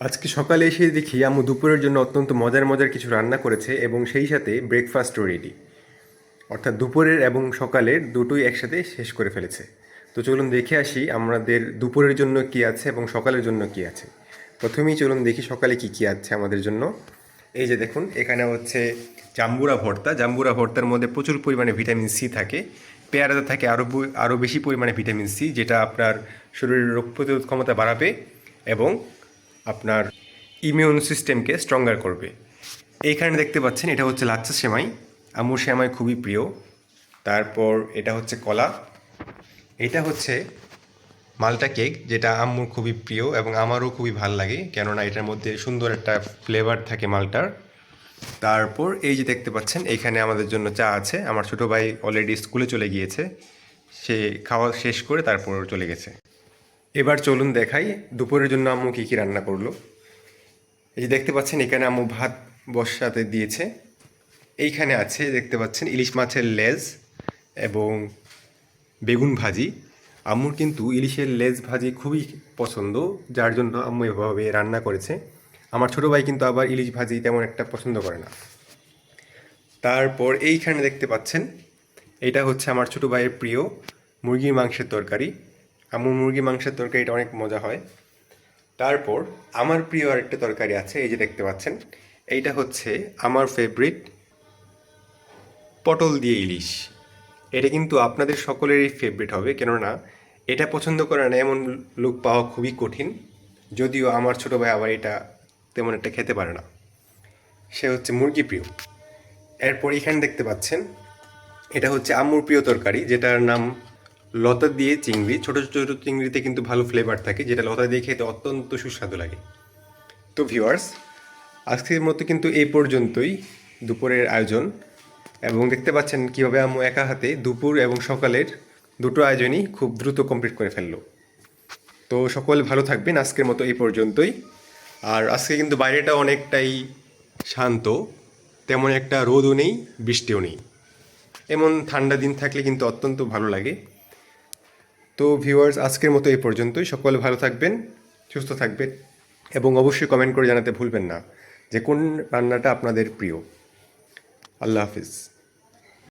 আজকে সকালে এসে দেখি আম্মু দুপুরের জন্য অত্যন্ত মজার মজার কিছু রান্না করেছে এবং সেই সাথে ব্রেকফাস্টও রেডি অর্থাৎ দুপুরের এবং সকালের দুটোই একসাথে শেষ করে ফেলেছে। তো চলুন দেখে আসি আমাদের দুপুরের জন্য কি আছে এবং সকালের জন্য কি আছে। প্রথমেই চলুন দেখি সকালে কি কি আছে আমাদের জন্য। এই যে দেখুন, এখানে হচ্ছে জাম্বুরা ভর্তা। জাম্বুরা ভর্তার মধ্যে প্রচুর পরিমাণে ভিটামিন সি থাকে। পেয়ারাতে থাকে আরও আরও বেশি পরিমাণে ভিটামিন সি যেটা আপনার শরীরের রোগ প্রতিরোধ ক্ষমতা বাড়াবে এবং আপনার ইমিউন সিস্টেমকে স্ট্রঙ্গার করবে। এইখানে দেখতে পাচ্ছেন এটা হচ্ছে লাচ্চা সেমাই আম্মুর সেমাই খুবই প্রিয়। তারপর এটা হচ্ছে কলা। এটা হচ্ছে মালটা কেক, যেটা আম্মুর খুবই প্রিয় এবং আমারও খুবই ভালো লাগে, কেননা এটার মধ্যে সুন্দর একটা ফ্লেভার থাকে মালটার। তারপর এই যে দেখতে পাচ্ছেন, এখানে আমাদের জন্য চা আছে। আমার ছোটো ভাই অলরেডি স্কুলে চলে গিয়েছে। সে খাওয়া শেষ করে তারপর চলে গেছে। এবার চলুন দেখাই দুপুরের জন্য আম্মু কী কী রান্না করল। এই যে দেখতে পাচ্ছেন, এখানে আম্মু ভাত বসাতে দিয়েছে। এইখানে আছে, দেখতে পাচ্ছেন, ইলিশ মাছের লেজ এবং বেগুন ভাজি। আম্মুর কিন্তু ইলিশের লেজ ভাজি খুবই পছন্দ, যার জন্য আম্মু এভাবে রান্না করেছে। আমার ছোটো ভাই কিন্তু আবার ইলিশ ভাজি তেমন একটা পছন্দ করে না। তারপর এইখানে দেখতে পাচ্ছেন, এটা হচ্ছে আমার ছোটো ভাইয়ের প্রিয় মুরগির মাংসের তরকারি। আম্মু মুরগি মাংসের তরকারিটা অনেক মজা হয়। তারপর আমার প্রিয় আরেকটা তরকারি আছে, এই যে দেখতে পাচ্ছেন। এইটা হচ্ছে আমার ফেভারিট পটল দিয়ে ইলিশ। এটা কিন্তু আপনাদের সকলেরই ফেভারিট হবে, কেননা এটা পছন্দ করে না, এমন লোক পাওয়া খুবই কঠিন। যদিও আমার ছোটো ভাই আবার এটা তেমন একটা খেতে পারে না। সে হচ্ছে মুরগি প্রিয়। এরপর এখানে দেখতে পাচ্ছেন, এটা হচ্ছে আম্মুর প্রিয় তরকারি, যেটার নাম লতা দিয়ে চিংড়ি, ছোটো ছোটো চিংড়িতে কিন্তু ভালো ফ্লেভার থাকে, যেটা লতা দিয়ে খেতে অত্যন্ত সুস্বাদু লাগে। তো ভিউয়ার্স আজকের মতো কিন্তু এই পর্যন্তই দুপুরের আয়োজন। এবং দেখতে পাচ্ছেন কীভাবে আম্মু একা হাতে দুপুর এবং সকালের দুটো আয়োজনই খুব দ্রুত কমপ্লিট করে ফেলল। তো সকল ভালো থাকবেন আজকের মতো এই পর্যন্তই। আর আজকে কিন্তু বাইরেটা অনেকটাই শান্ত, তেমন একটা রোদও নেই, বৃষ্টিও নেই। এমন ঠান্ডা দিন থাকলে কিন্তু অত্যন্ত ভালো লাগে। তো ভিউয়ার্স আজকের মতো এই পর্যন্তই। সকলে ভালো থাকবেন, সুস্থ থাকবেন এবং অবশ্যই কমেন্ট করে জানাতে ভুলবেন না যে কোন রান্নাটা আপনাদের প্রিয়। আল্লাহ হাফিজ।